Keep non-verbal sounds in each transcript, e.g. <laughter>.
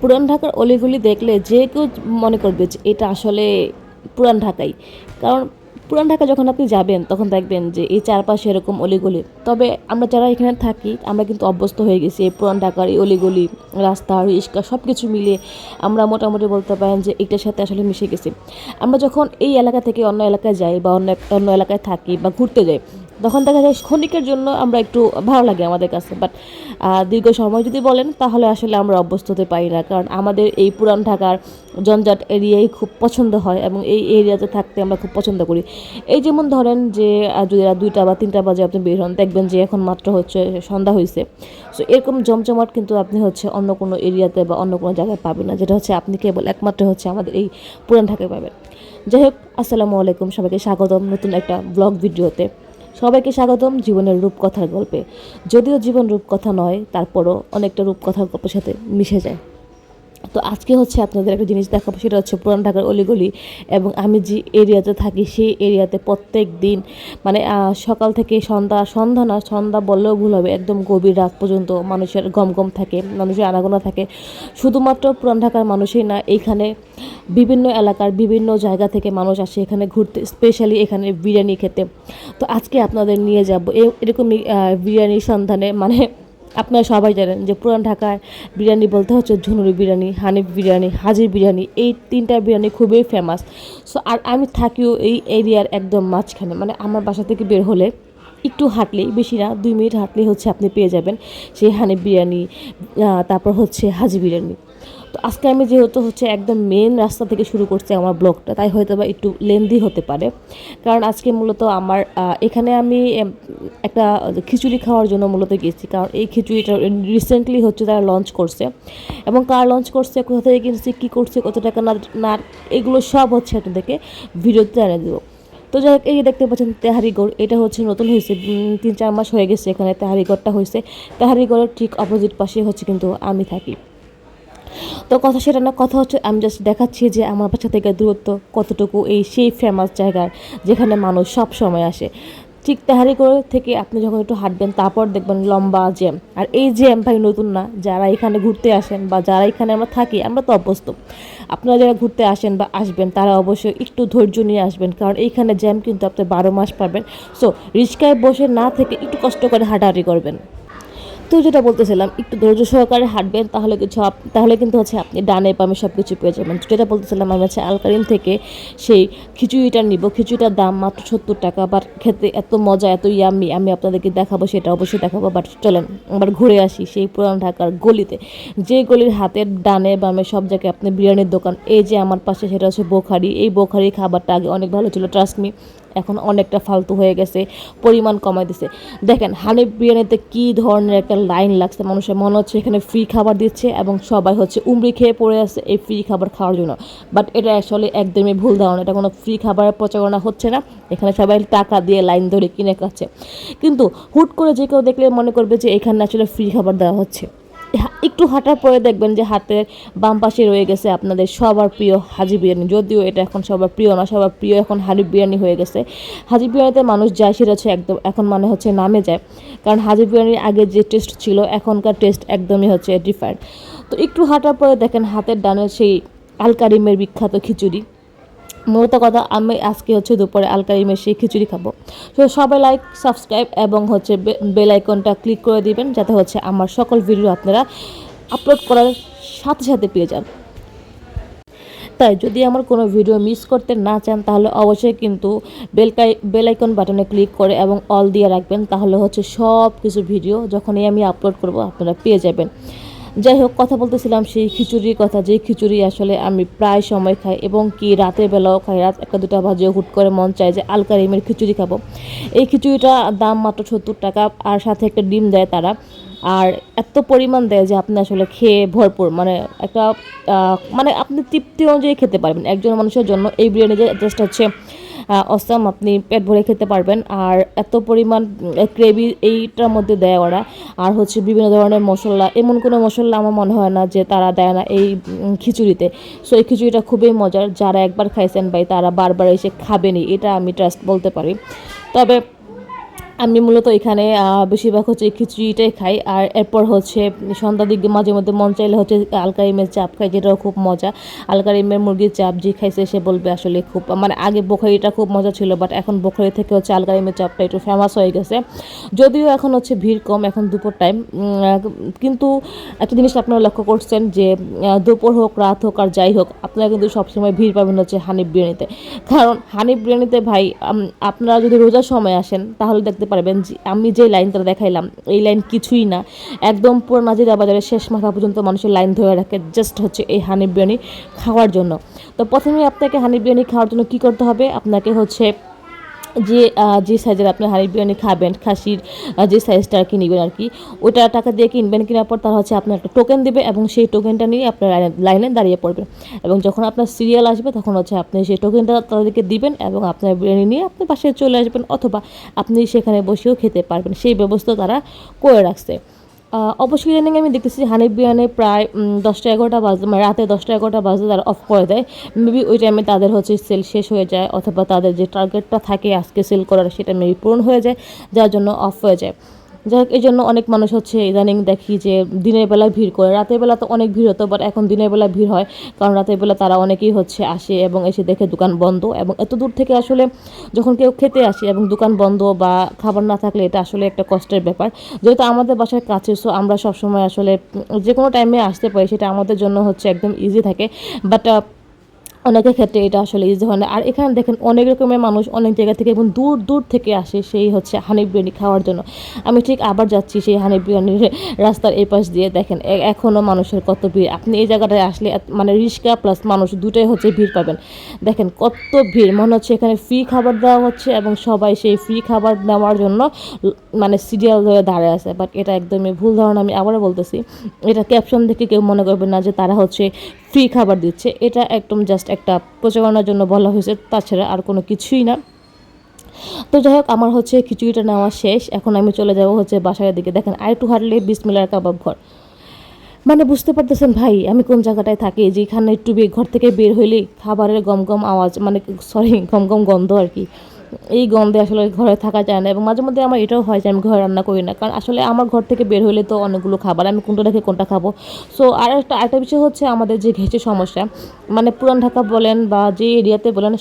পুরান ঢাকার অলিগুলি দেখলে যে কেউ মনে করবে যে এটা আসলে পুরান ঢাকাই। কারণ পুরান ঢাকা যখন আপনি যাবেন, তখন দেখবেন যে এই চারপাশে এরকম অলিগলি। তবে আমরা যারা এখানে থাকি, আমরা কিন্তু অভ্যস্ত হয়ে গেছি এই পুরান ঢাকার এই অলিগলি, রাস্তা রিস্কা সব কিছু মিলিয়ে আমরা মোটামুটি বলতে পারেন যে এটার সাথে আসলে মিশে গেছি। আমরা যখন এই এলাকা থেকে অন্য এলাকায় যাই বা অন্য অন্য এলাকায় থাকি বা ঘুরতে যাই, তখন দেখা যায় ক্ষণিকের জন্য আমরা একটু ভালো লাগে আমাদের কাছে। বাট দীর্ঘ সময় যদি বলেন, তাহলে আসলে আমরা অভ্যস্ত হতে পারি না। কারণ আমাদের এই পুরান ঢাকার জঞ্জাট এরিয়াই খুব পছন্দ হয় এবং এই এরিয়াতে থাকতে আমরা খুব পছন্দ করি। এই যেমন ধরেন যে যদি রাত দুইটা বা তিনটা বাজে আপনি বের হন, দেখবেন যে এখন মাত্র হচ্ছে সন্ধ্যা হয়েছে সো এরকম জমজমাট কিন্তু আপনি হচ্ছে অন্য কোনো এরিয়াতে বা অন্য কোনো জায়গায় পাবেন না, যেটা হচ্ছে আপনি কেবল একমাত্র হচ্ছে আমাদের এই পুরান ঢাকায় পাবেন। যাই হোক, আসসালামু আলাইকুম, সবাইকে স্বাগতম নতুন একটা ব্লগ ভিডিওতে। সবাইকে স্বাগতম জীবনের রূপকথার গল্পে। যদিও জীবন রূপকথা নয়, তারপরও অনেকটা রূপকথার গল্পের সাথে মিশে যায়। তো আজকে হচ্ছে আপনাদের একটা জিনিস দেখাবো, সেটা হচ্ছে পুরান ঢাকার অলিগলি এবং আমি যে এরিয়াতে থাকি, সেই এরিয়াতে প্রত্যেক দিন মানে সকাল থেকে সন্ধ্যা সন্ধ্যা না, সন্ধ্যা বললেও ভুল হবে, একদম গভীর রাত পর্যন্ত মানুষের গমগম থাকে, মানুষের আনাগোনা থাকে। শুধুমাত্র পুরান ঢাকার মানুষই না এইখানে বিভিন্ন এলাকার বিভিন্ন জায়গা থেকে মানুষ আসে, এখানে ঘুরতে স্পেশালি এখানে বিরিয়ানি খেতে। তো আজকে আপনাদের নিয়ে যাব এরকমই বিরিয়ানির সন্ধানে মানে আপনারা সবাই জানেন যে পুরান ঢাকায় বিরিয়ানি বলতে হচ্ছে ঝুনুরি বিরিয়ানি, হানিফ বিরিয়ানি, হাজির বিরিয়ানি, এই তিনটা বিরিয়ানি খুবই ফেমাস সো আর আমি থাকিও এই এরিয়ার একদম মাঝখানে। মানে আমার বাসা থেকে বের হলে একটু হাঁটলেই, বেশি না, দুই মিনিট হাঁটলেই হচ্ছে আপনি পেয়ে যাবেন সেই হানিফ বিরিয়ানি তারপর হচ্ছে হাজি বিরিয়ানি। তো আজকে আমি যেহেতু হচ্ছে একদম মেন রাস্তা থেকে শুরু করছি আমার ব্লগটা, তাই হয়তো বা একটু লেন্দি হতে পারে। কারণ আজকে মূলত আমার এখানে আমি একটা খিচুড়ি খাওয়ার জন্য মূলত গেছি কারণ এই খিচুড়িটা রিসেন্টলি হচ্ছে তারা লঞ্চ করছে। এবং কার লঞ্চ করছে, কোথা থেকে কিনছে, কী করছে, কত টাকা না না, এগুলো সব হচ্ছে আপনাদেরকে ভিডিওতে জানিয়ে দেবো। তো যাই হোক, এই দেখতে পাচ্ছেন তেহারিগড়, এটা হচ্ছে নতুন হয়েছে। তিন চার মাস হয়ে গেছে এখানে তেহারিগড়টা হয়েছে। তেহারিগড়ের ঠিক অপোজিট পাশে হচ্ছে কিন্তু আমি থাকি। তো কথা সেটা না, কথা হচ্ছে আমি জাস্ট দেখাচ্ছি যে আমার বাসা থেকে দূরত্ব কতটুকু এই সেই ফেমাস জায়গার যেখানে মানুষ সব সময় আসে। ঠিক তেহারি করে থেকে আপনি যখন একটু হাঁটবেন, তারপর দেখবেন লম্বা জ্যাম। আর এই জ্যাম ভাই নতুন না, যারা এখানে ঘুরতে আসেন বা যারা এখানে আমরা থাকি, আমরা তো অভ্যস্ত। আপনারা যারা ঘুরতে আসেন বা আসবেন, তারা অবশ্যই একটু ধৈর্য নিয়ে আসবেন, কারণ এইখানে জ্যাম কিন্তু আপনি বারো মাস পাবেন। সো রিক্সায় বসে না থেকে একটু কষ্ট করে হাঁটাহাঁটি করবেন। তো যেটা বলতেছিলাম, একটু ধৈর্য সহকারে হাঁটবেন, তাহলে কিছু তাহলে কিন্তু হচ্ছে আপনি ডানে পামে সব কিছু পেয়ে যাবেন। যেটা বলতেছিলাম আমি হচ্ছে আলকারিন থেকে সেই খিচুড়িটা নিব। খিচুড়িটার দাম মাত্র সত্তর টাকা বাট খেতে এত মজা, এত ইয়ামি আমি আপনাদেরকে দেখাবো, সেটা অবশ্যই দেখাবো বাট চলেন আবার ঘুরে আসি সেই পুরান ঢাকার গলিতে। যে গলির হাতের ডানে বামে সব জায়গায় আপনি বিরিয়ানির দোকান, এই যে আমার পাশে সেটা হচ্ছে বোখারি। এই বোখারি খাবারটা আগে অনেক ভালো ছিল ট্রাস্ট মি এখন অনেকটা ফালতু হয়ে গেছে, পরিমাণ কমাই দিছে। দেখেন, হানিফ বিরিয়ানিতে কি ধরনের একটা লাইন লাগছে, মানুষের মনে হচ্ছে এখানে ফ্রি খাবার দিচ্ছে এবং সবাই হচ্ছে উমরি খেয়ে পড়ে আছে এই ফ্রি খাবার খাওয়ার জন্য। বাট এটা আসলে একদমই ভুল ধারণা, এটা কোনো ফ্রি খাবারের প্রচারণা হচ্ছে না। এখানে সবাই টাকা দিয়ে লাইন ধরে কিনে খাচ্ছে। কিন্তু হুট করে যে কেউ দেখলে মনে করবে যে এখানে আসলে ফ্রি খাবার দেওয়া হচ্ছে। একটু হাঁটার পরে দেখবেন যে হাতের বাম পাশে রয়ে গেছে আপনাদের সবার প্রিয় হাজি বিরিয়ানি। যদিও এটা এখন সবার প্রিয় না, সবার প্রিয় এখন হাজি বিরিয়ানি হয়ে গেছে। হাজি বিরিয়ানিতে মানুষ যায়, সেটা হচ্ছে একদম, এখন মানে হচ্ছে নামে যায়। কারণ হাজি বিরিয়ানির আগে যে টেস্ট ছিল, এখনকার টেস্ট একদমই হচ্ছে ডিফারেন্ট তো একটু হাঁটার পরে দেখেন হাতের ডানে সেই আলকারিমের বিখ্যাত খিচুড়ি। মূলত কথা, আমি আজকে হচ্ছে দুপুরে আলকারিমের সেই খিচুড়ি খাব। তো সবাই লাইক সাবস্ক্রাইব এবং হচ্ছে বেল আইকনটা ক্লিক করে দিবেন, যাতে হচ্ছে আমার সকল ভিডিও আপনারা আপলোড করার সাথে সাথে পেয়ে যান। তাই যদি আমার কোনো ভিডিও মিস করতে না চান, তাহলে অবশ্যই কিন্তু বেলকাই বেল আইকন বাটনে ক্লিক করে এবং অল দিয়ে রাখবেন, তাহলে হচ্ছে সব কিছু ভিডিও যখনই আমি আপলোড করব, আপনারা পেয়ে যাবেন। যাই হোক, কথা বলতেছিলাম সেই খিচুড়ির কথা যে খিচুড়ি আসলে আমি প্রায় সময় খাই এবং কি রাতের বেলাও খাই, রাত একটা দুটা বাজে হুট করে মন চায় যে আলকারিমের খিচুড়ি খাব। এই খিচুড়িটা দাম মাত্র সত্তর টাকা, আর সাথে একটা ডিম দেয় তারা। আর এত পরিমাণ দেয় যে আপনি আসলে খেয়ে ভরপুর। মানে একটা মানে আপনি তৃপ্তি অনুযায়ী খেতে পারবেন। একজন মানুষের জন্য এই বিরিয়ানি যে জাস্ট হচ্ছে অসাম আপনি পেট ভরে খেতে পারবেন। আর এত পরিমাণ গ্রেভি এইটার মধ্যে দেয় ওরা। আর হচ্ছে বিভিন্ন ধরনের মশলা, এমন কোনো মশলা আমার মনে হয় না যে তারা দেয় না এই খিচুড়িতে। সো এই খিচুড়িটা খুবই মজার। যারা একবার খাইছেন ভাই, তারা বারবার এসে খাবেনি এটা আমি ট্রাস্ট বলতে পারি। তবে আমি মূলত এখানে বেশিরভাগ হচ্ছে খিচুড়িটাই খাই। আর এরপর হচ্ছে সন্ধ্যার দিকে মাঝে মধ্যে মন চাইলে হচ্ছে আলকারিমের চাপ খাই, যেটাও খুব মজা। আলকারিমের মুরগির চাপ যে খাইছে সে বলবে আসলে খুব মানে আগে বোখারিটা খুব মজা ছিল বাট এখন বোখারি থেকে হচ্ছে আলকারিমের চাপটা একটু ফেমাস হয়ে গেছে। যদিও এখন হচ্ছে ভিড় কম এখন দুপুর টাইম কিন্তু একটা জিনিস আপনারা লক্ষ্য করছেন যে দুপুর হোক, রাত হোক, আর যাই হোক, আপনারা কিন্তু সবসময় ভিড় পাবেন হচ্ছে হানিফ বিরিয়ানিতে। কারণ হানিফ বিরিয়ানিতে ভাই আপনারা যদি রোজার সময় আসেন, তাহলে দেখতে পারবেন যে আমি যে লাইনটা দেখাইলাম, এই লাইন কিছুই না। একদম পুরো নাজিরা বাজারের শেষ মাথা পর্যন্ত মানুষের লাইন ধরে রাখে জাস্ট হচ্ছে এই হানি বিরিয়ানি খাওয়ার জন্য। তো প্রথমে আপনাকে হানি বিরিয়ানি খাওয়ার জন্য কী করতে হবে? আপনাকে হচ্ছে যে যে সাইজের আপনি হানি বিরিয়ানি খাবেন, খাসির যে সাইজটা আর কি নেবেন আর কি, ওটা টাকা দিয়ে কিনবেন, কেনার পর তারা হচ্ছে আপনার একটা টোকেন দেবে এবং সেই টোকেনটা নিয়ে আপনার লাইনে দাঁড়িয়ে পড়বেন এবং যখন আপনার সিরিয়াল আসবে, তখন হচ্ছে আপনি সেই টোকেনটা তাদেরকে দিবেন এবং আপনার বিরিয়ানি নিয়ে আপনি পাশে চলে আসবেন অথবা আপনি সেখানে বসেও খেতে পারবেন। সেই ব্যবস্থা তারা করে রাখছে। অবশ্যই ইদানিং আমি দেখতেছি হানিফ বিয়ানে প্রায় দশটা এগারোটা বাজে মানে রাতে দশটা এগারোটা বাজে তারা অফ করে দেয়। মেবি ওই টাইমে তাদের হচ্ছে সেল শেষ হয়ে যায়, অথবা তাদের যে টার্গেটটা থাকে আজকে সেল করার, সেটা মেবি পূরণ হয়ে যায়, যার জন্য অফ হয়ে যায়। যাই হোক এই জন্য অনেক মানুষ হচ্ছে ইদানিং দেখি যে দিনের বেলা ভিড় করে। রাতের বেলা তো অনেক ভিড় হতো বাট এখন দিনের বেলা ভিড় হয়, কারণ রাতের বেলা তারা অনেকেই হচ্ছে আসে এবং এসে দেখে দোকান বন্ধ। এবং এত দূর থেকে আসলে যখন কেউ খেতে আসে এবং দোকান বন্ধ বা খাবার না থাকলে এটা আসলে একটা কষ্টের ব্যাপার। যেহেতু আমাদের বাসার কাছে সো আমরা সবসময় আসলে যে কোনো টাইমে আসতে পারি, সেটা আমাদের জন্য হচ্ছে একদম ইজি থাকে। বাট অনেকের ক্ষেত্রে এটা আসলে ইজি হয় না। আর এখানে দেখেন অনেক রকমের মানুষ অনেক জায়গা থেকে এবং দূর দূর থেকে আসে সেই হচ্ছে হানি বিরিয়ানি খাওয়ার জন্য। আমি ঠিক আবার যাচ্ছি সেই হানি বিরিয়ানির <laughs> রাস্তার এই পাশ দিয়ে। দেখেন এখনও মানুষের কত ভিড়। আপনি এই জায়গাটায় আসলে মানে রিক্সা প্লাস মানুষ দুটোই হচ্ছে ভিড় পাবেন। দেখেন কত ভিড়। মনে হচ্ছে এখানে ফ্রি খাবার দেওয়া হচ্ছে এবং সবাই সেই ফ্রি খাবার নেওয়ার জন্য মানে সিরিয়াল ধরে দাঁড়িয়ে আছে। বাট এটা একদমই ভুল ধারণা আমি আবারও বলতেছি। এটা ক্যাপশন দেখে কেউ মনে করবে না যে তারা হচ্ছে ফ্রি খাবার দিচ্ছে। এটা একদম জাস্ট একটা প্রচারণার জন্য বলা হয়েছে, তাছাড়া আর কোনো কিছুই না। তো যাই হোক, আমার হচ্ছে খিচুড়িটা নেওয়া শেষ। এখন আমি চলে যাব হচ্ছে বাসার দিকে। দেখেন আর একটু হাঁটলে বিসমিলার কাবাব ঘর। মানে বুঝতে পারতেছেন ভাই, আমি কোন জায়গাটায় থাকি? যেখানে একটু ঘর থেকে বের হইলেই খাবারের গম গম আওয়াজ মানে সরি গম গম গন্ধ আর কি। এই গন্ধে আসলে ঘরে থাকা যায় না এবং মাঝে মধ্যে আমার এটাও হয় যে আমি ঘরে রান্না করি না। কারণ আসলে আমার ঘর থেকে বের হলে তো অনেকগুলো খাবার, আমি কোনটা রেখে কোনটা খাব। সো আর একটা আরেকটা বিষয় হচ্ছে আমাদের যে ঘেঁষের সমস্যা। মানে পুরান ঢাকা বলেন বা যে এরিয়াতে বলেন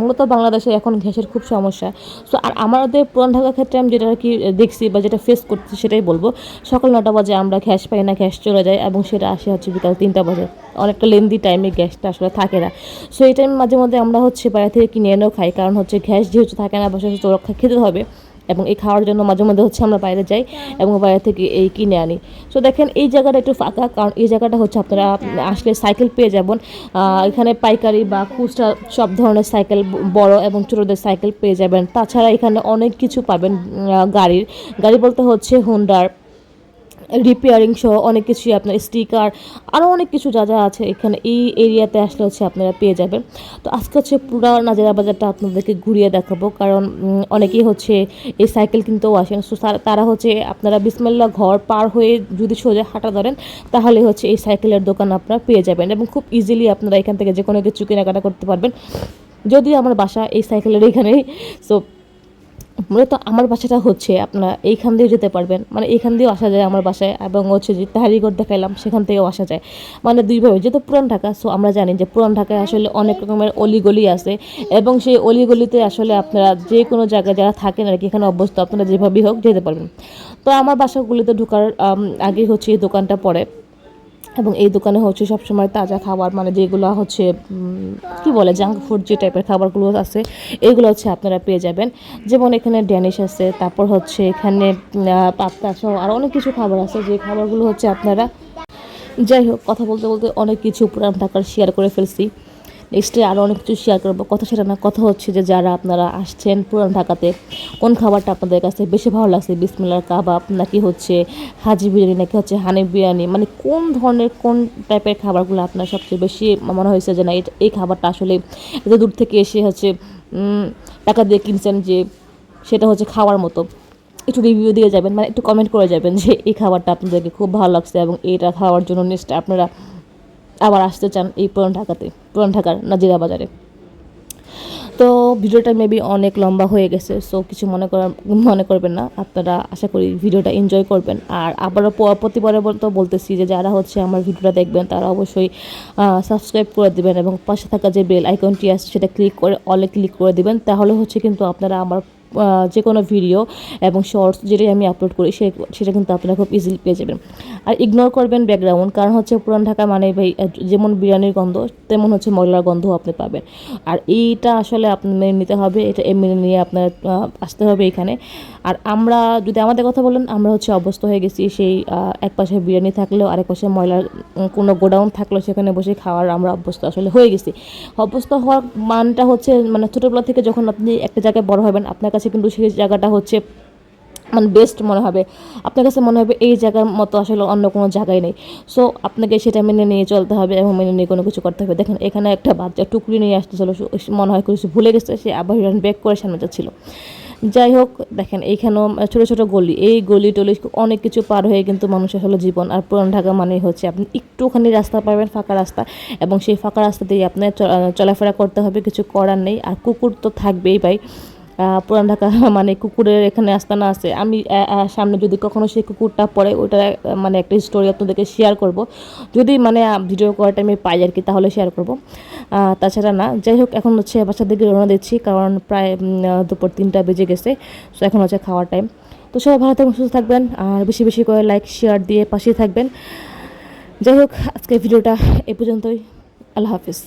মূলত বাংলাদেশে এখন ঘ্যাসের খুব সমস্যা। সো আর আমাদের পুরান ঢাকার ক্ষেত্রে আমি যেটা আর কি দেখছি বা যেটা ফেস করছি সেটাই বলব। সকাল নটা বাজে আমরা গ্যাস পাই না গ্যাস চলে যায় এবং সেটা আসে হচ্ছে বিকাল তিনটা বাজে। অনেকটা লেন্দি টাইমে গ্যাসটা আসলে থাকে না। সো এই টাইম মাঝে মধ্যে আমরা হচ্ছে বাইরে থেকে কিনে এনেও খাই। কারণ হচ্ছে গ্যাস যেহেতু থাকে না বসে হচ্ছে রক্ষা খেতে হবে এবং এই খাওয়ার জন্য মাঝে মধ্যে হচ্ছে আমরা বাইরে যাই এবং বাইরে থেকে এই কিনে আনি। সো দেখেন এই জায়গাটা একটু ফাঁকা, কারণ এই জায়গাটা হচ্ছে আপনারা আসলে সাইকেল পেয়ে যাবেন। এখানে পাইকারি বা খুচরা সব ধরনের সাইকেল বড় এবং ছোটোদের সাইকেল পেয়ে যাবেন। তাছাড়া এখানে অনেক কিছু পাবেন গাড়ির। গাড়ি বলতে হচ্ছে হুন্ডার রিপেয়ারিং সহ অনেক কিছুই আপনার স্টিকার আরও অনেক কিছু যা যা আছে এখানে এই এরিয়াতে আসলে হচ্ছে আপনারা পেয়ে যাবেন। তো আজকে হচ্ছে পুরো নাজারা বাজারটা আপনাদেরকে ঘুরিয়ে দেখাবো, কারণ অনেকেই হচ্ছে এই সাইকেল কিনতেও আসেন। সো তারা হচ্ছে আপনারা বিসমিল্লা ঘর পার হয়ে যদি সোজা হাঁটা ধরেন, তাহলে হচ্ছে এই সাইকেলের দোকান আপনারা পেয়ে যাবেন এবং খুব ইজিলি আপনারা এখান থেকে যে কোনো কিছু কেনাকাটা করতে পারবেন। যদি আমার বাসা এই সাইকেলের এখানেই সো মূলত আমার বাসাটা হচ্ছে, আপনারা এইখান দিয়ে যেতে পারবেন। মানে এইখান দিয়েও আসা যায় আমার বাসায়, এবং হচ্ছে যে তাহারিগড় দেখাইলাম, সেখান থেকেও আসা যায়। মানে দুইভাবে যেহেতু পুরান ঢাকা সো আমরা জানি যে পুরান ঢাকায় আসলে অনেক রকমের অলিগলি আছে, এবং সেই অলিগলিতে আসলে আপনারা যে কোনো জায়গায় যারা থাকেন আর কি, এখানে অভ্যস্ত, আপনারা যেভাবেই হোক যেতে পারবেন। তো আমার বাসাগুলিতে ঢোকার আগে হচ্ছে এই দোকানটা পড়ে। এবং এই দোকানে হচ্ছে সবসময় তাজা খাবার মানে যেগুলো হচ্ছে কি বলে জাঙ্ক ফুড যে টাইপের খাবারগুলো আছে, এগুলো হচ্ছে আপনারা পেয়ে যাবেন। যেমন এখানে ড্যানিশ আছে, তারপর হচ্ছে এখানে পাপ্তা সহ আর অনেক কিছু খাবার আছে, যে খাবারগুলো হচ্ছে আপনারা, যাই হোক, কথা বলতে বলতে অনেক কিছু পুরান ঢাকার শেয়ার করে ফেলছি। নেক্সটে আরও অনেক কিছু শেয়ার করব। কথা সেটা না, কথা হচ্ছে যে যারা আপনারা আসছেন পুরান ঢাকাতে, কোন খাবারটা আপনাদের কাছে বেশি ভালো লাগছে? বিসমিল্লার কাবাব নাকি হচ্ছে হাজি বিরিয়ানি, নাকি হচ্ছে হানি বিরিয়ানি? মানে কোন ধরনের, কোন টাইপের খাবারগুলো আপনার সবচেয়ে বেশি মনে হয়েছে যে না, এই খাবারটা আসলে এত দূর থেকে এসে হচ্ছে টাকা দিয়ে কিনছেন যে সেটা হচ্ছে খাওয়ার মতো? একটু রিভিউ দিয়ে যাবেন মানে একটু কমেন্ট করে যাবেন যে এই খাবারটা আপনাদেরকে খুব ভালো লাগছে এবং এটা খাওয়ার জন্য নেক্সট আপনারা আবার আসতে চান এই পুরান ঢাকাতে, পুরান ঢাকার নাজিরা বাজারে। তো ভিডিওটা মেবি অনেক লম্বা হয়ে গেছে সো কিছু মনে করার, মনে করবেন না। আপনারা আশা করি ভিডিওটা এনজয় করবেন। আর আবারও প- প্রতিবারের মতো বলতেছি যে যারা হচ্ছে আমার ভিডিওটা দেখবেন, তারা অবশ্যই সাবস্ক্রাইব করে দিবেন এবং পাশে থাকা যে বেল আইকনটি আছে, সেটা ক্লিক করে অলে ক্লিক করে দিবেন। তাহলে হচ্ছে কিন্তু আপনারা আমার যে কোনো ভিডিও এবং শর্টস যেটাই আমি আপলোড করি, সে সেটা কিন্তু আপনারা খুব ইজিলি পেয়ে যাবেন। আর ইগনোর করবেন ব্যাকগ্রাউন্ড কারণ হচ্ছে পুরান ঢাকা মানে ভাই যেমন বিরিয়ানির গন্ধ, তেমন হচ্ছে ময়লার গন্ধ আপনি পাবেন। আর এইটা আসলে আপনার মেনে নিতে হবে, এটা মেনে নিয়ে আপনার আসতে হবে এখানে। আর আমরা যদি আমাদের কথা বলেন, আমরা হচ্ছে অভ্যস্ত হয়ে গেছি, সেই এক পাশে বিরিয়ানি থাকলেও আরেক পাশে ময়লার কোনো গোডাউন থাকলেও সেখানে বসে খাওয়ার আমরা অভ্যস্ত আসলে হয়ে গেছি। অভ্যস্ত হওয়ার মানটা হচ্ছে মানে ছোটোবেলা থেকে যখন আপনি একটা জায়গায় বড় হবেন, আপনার কাছে কিন্তু সেই জায়গাটা হচ্ছে মানে বেস্ট মনে হবে। আপনার কাছে মনে হবে এই জায়গার মতো আসলে অন্য কোনো জায়গায় নেই। সো আপনাকে সেটা মেনে নিয়ে চলতে হবে এবং মেনে নিয়ে কোনো কিছু করতে হবে। দেখেন, এখানে একটা বাচ্চা টুকরি নিয়ে আসতেছিল, সে মনে হয় কিছু ভুলে গেছে, সে আবার রিটার্ন ব্যাক করে সামনে যাচ্ছিল। যাই হোক, দেখেন, এইখানেও ছোটো ছোটো গলি। এই গলি টলি অনেক কিছু পার হয়ে কিন্তু মানুষের হলো জীবন। আর পুরান ঢাকা মানেই হচ্ছে আপনি একটুখানি রাস্তা পাবেন, ফাঁকা রাস্তা। এবং সেই ফাঁকা রাস্তা দিয়ে আপনার চলাফেরা করতে হবে, কিছু করার নেই। আর কুকুর তো থাকবেই ভাই। পুরান ঢাকা <laughs> মানে কুকুরের এখানে আস্তানা আছে। আমি সামনে যদি কখনো সেই কুকুরটা পড়ে ওটা মানে একটা স্টোরি আপনাদেরকে শেয়ার করব। যদি মানে ভিডিও করার টাইমে পাই আর কি, তাহলে শেয়ার করব। তাছাড়া না, যাই হোক, এখন হচ্ছে বাচ্চার দিকে রওনা দিচ্ছি, কারণ প্রায় দুপুর তিনটা বেজে গেছে। সো এখন হচ্ছে খাওয়ার টাইম তো সবাই ভালো থাকবেন, সুস্থ থাকবেন, আর বেশি বেশি করে লাইক শেয়ার দিয়ে পাশেই থাকবেন। যাই হোক আজকে ভিডিওটা এ পর্যন্তই। আল্লাহ হাফিজ।